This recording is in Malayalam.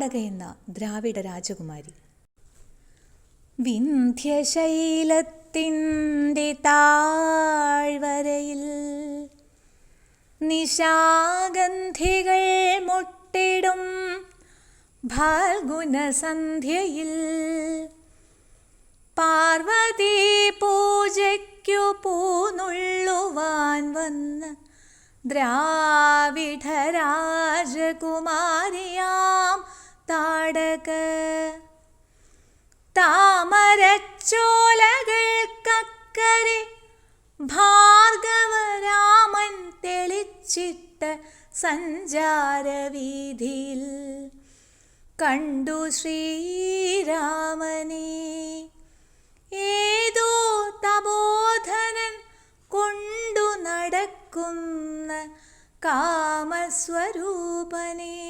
താടക എന്ന ദ്രാവിഡ രാജകുമാരി. വിന്ധ്യശൈലത്തിന്റെ താഴ്വരയിൽ നിശാഗന്ധികൾ മുട്ടിടും ഫാൽഗുനസന്ധ്യയിൽ പാർവതി പൂജയ്ക്കു പൂനുള്ളുവാൻ വന്ന ദ്രാവിഡ രാജകുമാരിയാം താടക. താമരച്ചോലകൾക്കക്കരെ ഭാർഗവരാമൻ തെളിച്ചിട്ട സഞ്ചാരവീതിയിൽ കണ്ടു ശ്രീരാമനെ. ഏതോ തബോധനൻ കൊണ്ടു നടക്കുന്ന കാമസ്വരൂപനേ.